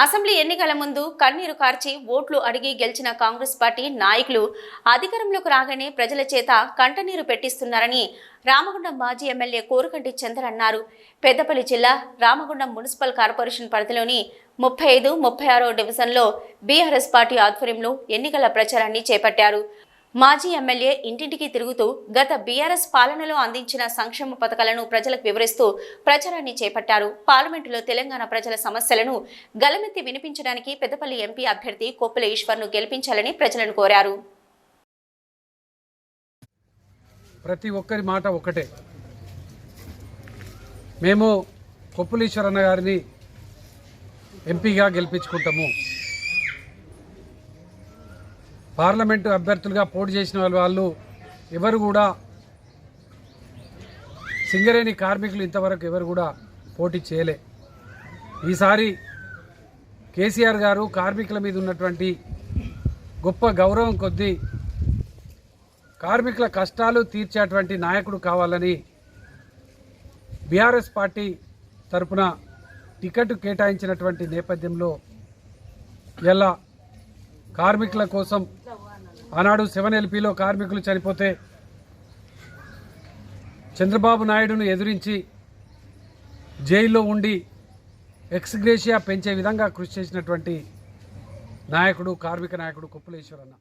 Assembly ఎన్నికల ముందు కన్నీరు కార్చి ఓట్లు అడిగి గెలిచిన కాంగ్రెస్ పార్టీ నాయకులు అధికారంలోకి రాగానే ప్రజల చేత కంటనీరు పెట్టిస్తున్నారని రామగుండం మాజీ ఎమ్మెల్యే కోరుకంటి చందర్ అన్నారు. పెద్దపల్లి జిల్లా రామగుండం మున్సిపల్ కార్పొరేషన్ పరిధిలోని ముప్పై ఐదు ముప్పై ఆరో డివిజన్లో బీఆర్ఎస్ పార్టీ ఆధ్వర్యంలో ఎన్నికల ప్రచారాన్ని చేపట్టారు. మాజీ ఎమ్మెల్యే ఇంటింటికి తిరుగుతూ గత బీఆర్ఎస్ పాలనలో అందించిన సంక్షేమ పథకాలను ప్రజలకు వివరిస్తూ ప్రచారాన్ని చేపట్టారు. పార్లమెంటులో తెలంగాణ ప్రజల సమస్యలను గలమెత్తి వినిపించడానికి పెద్దపల్లి ఎంపీ అభ్యర్థి కొప్పుల ఈశ్వర్ను గెలిపించాలని ప్రజలను కోరారు. ప్రతి ఒక్కరి మాట ఒకటే మేము కొప్పులీశ్వరన్న గారిని ఎంపీగా గెలిపించుకుంటాము. పార్లమెంటు అభ్యర్థులుగా పోటీ చేసిన వాళ్ళు వాళ్ళు ఎవరు కూడా సింగరేణి కార్మికులు ఇంతవరకు ఎవరు కూడా పోటీ చేయలే. ఈసారి కేసీఆర్ గారు కార్మికుల మీద ఉన్నటువంటి గొప్ప గౌరవం కొద్దీ కార్మికుల కష్టాలు తీర్చేటువంటి నాయకుడు కావాలని బీఆర్ఎస్ పార్టీ తరపున టికెట్ కేటాయించినటువంటి నేపథ్యంలో ఇలా కార్మికుల కోసం ఆనాడు సెవెన్ ఎల్పీలో కార్మికులు చనిపోతే చంద్రబాబు నాయుడును ఎదిరించి జైల్లో ఉండి ఎక్స్గ్రేషియా పెంచే విధంగా కృషి చేసినటువంటి నాయకుడు కార్మిక నాయకుడు కుప్పలేశ్వరన్న.